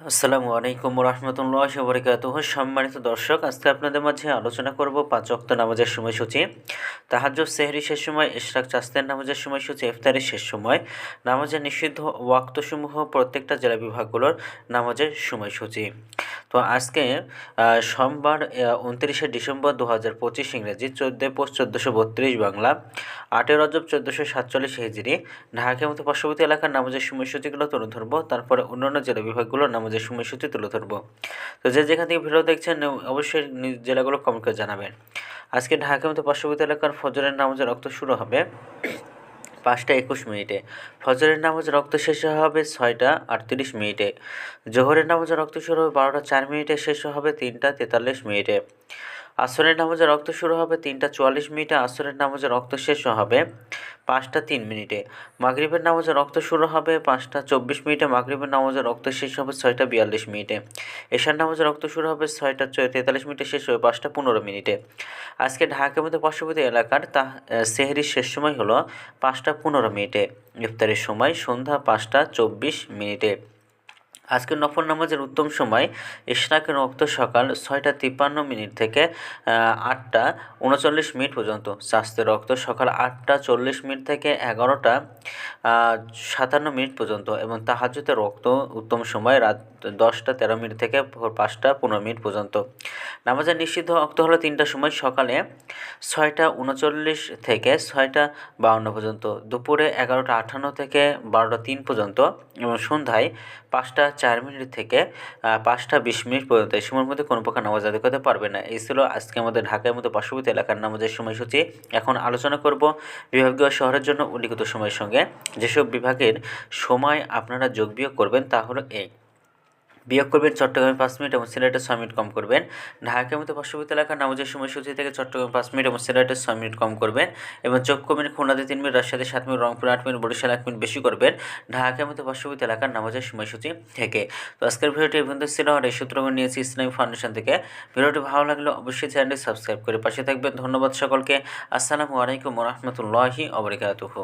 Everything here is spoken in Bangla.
আসসালামু আলাইকুম রহমতুল্লাহ বরকাত সম্মানিত দর্শক, আজকে আপনাদের মাঝে আলোচনা করব পাঁচ অক্ত নামাজের সময়সূচি। তাহাজ সেহরি শেষ সময়, ইশরাক, চাস্তের নামাজের সময়সূচি, ইফতারের শেষ সময়। নামাজের নিষিদ্ধ ওয়াক্তসমূহ প্রত্যেকটা জেলা বিভাগগুলোর নামাজের সময়সূচি। তো আজকে সোমবার উনত্রিশে ডিসেম্বর দু হাজার পঁচিশ ইংরেজি চোদ্দোই পোস্ট চোদ্দোশো বত্রিশ বাংলা। আটের রজব চোদ্দোশো সাতচল্লিশ হিজড়ি ঢাকার মতো পার্শ্ববর্তী এলাকার নামাজের সময়সূচিগুলো তুলে ধরবো, তারপরে অন্যান্য জেলা বিভাগগুলোর নামাজের সময়সূচি তুলে ধরবো। তো যে যেখান থেকে ভিডিও দেখছেন, অবশ্যই জেলাগুলো কমেন্ট করে জানাবেন। আজকে ঢাকার মতো পার্শ্ববর্তী এলাকার ফজরের নামাজের রক্ত শুরু হবে পাঁচটা একুশ মিনিটে। ফজরের নামাজ রক্ত শেষ হবে ছয়টা আটত্রিশ মিনিটে। জোহরের নামাজ রক্ত শুরু হবে বারোটা চার মিনিটে, শেষ হবে তিনটা তেতাল্লিশ মিনিটে। আসরের নামাজে রক্ত শুরু হবে তিনটা চুয়াল্লিশ মিনিটে, আসরের নামাজে রক্ত শেষ হবে পাঁচটা তিন মিনিটে। মাগরীবের নামাজে রক্ত শুরু হবে পাঁচটা চব্বিশ মিনিটে, মাগরীবের নামাজে রক্ত শেষ হবে ছয়টা বিয়াল্লিশ মিনিটে। এশার নামাজে রক্ত শুরু হবে ছয়টা তেতাল্লিশ মিনিটে শেষ হবে পাঁচটা পনেরো মিনিটে। আজকে ঢাকার মধ্যে পার্শ্ববর্তী এলাকার তা সেহরির শেষ সময় হলো পাঁচটা পনেরো মিনিটে। ইফতারের সময় সন্ধ্যা পাঁচটা চব্বিশ মিনিটে। আজকের নফল নামাজের উত্তম সময় ইশরাকের রক্ত সকাল ছয়টা তিপ্পান্ন মিনিট থেকে আটটা উনচল্লিশ মিনিট পর্যন্ত। স্বাস্থ্যের রক্ত সকাল আটটা চল্লিশ মিনিট থেকে এগারোটা সাতান্ন মিনিট পর্যন্ত এবং তাহাজুতের রক্ত উত্তম সময় রাত দশটা তেরো মিনিট থেকে পাঁচটা পনেরো মিনিট পর্যন্ত। নামাজের নিষিদ্ধ রক্ত হলো তিনটা সময় সকালে ছয়টা উনচল্লিশ থেকে ছয়টা বাউন্ন পর্যন্ত, দুপুরে এগারোটা আটান্ন থেকে বারোটা তিন পর্যন্ত এবং সন্ধ্যায় পাঁচটা চার মিনিট থেকে পাঁচটা বিশ মিনিট পর্যন্ত এই সময়ের মধ্যে কোনো প্রকার নামাজ আদায় করতে পারবে না। এই ছিল আজকে আমাদের ঢাকার মধ্যে পার্শ্ববর্তী এলাকার নামাজের সময়সূচি। এখন আলোচনা করব বিভাগীয় শহরের জন্য উল্লিখিত সময়ের সঙ্গে। যেসব বিভাগের সময় আপনারা যোগ বিয়োগ করবেন তা হলো এই। বিয়োগ করবেন চট্টগ্রামে পাঁচ মিনিট এবং সিলেটে ছয় মিনিট কম করবেন। ঢাকার মতো পার্শ্ববর্তী এলাকার নামাজের সময়সূচি থেকে চট্টগ্রামে পাঁচ মিনিট এবং সিলেটে ছয় মিনিট কম করবেন। এবং চোখ কমেন খুলনাতে তিন মিনিট, রাজশাহীতে সাত মিনিট, রংপুর আট মিনিট, বরিশাল এক মিনিট বেশি করবেন। ঢাকার মতো পার্শ্ববর্তী এলাকার নামাজের সময়সূচি থেকে। তো আজকের ভিডিওটি এবং ছিল। আর এই সূত্রগুলো নিয়েছি ইসলামী ফাউন্ডেশন থেকে। ভিডিওটি ভালো লাগলে অবশ্যই চ্যানেলটি সাবস্ক্রাইব করে পাশে থাকবেন। ধন্যবাদ সকলকে। আসসালামু আলাইকুম রহমতুল্লাহি অবরিকাতুহু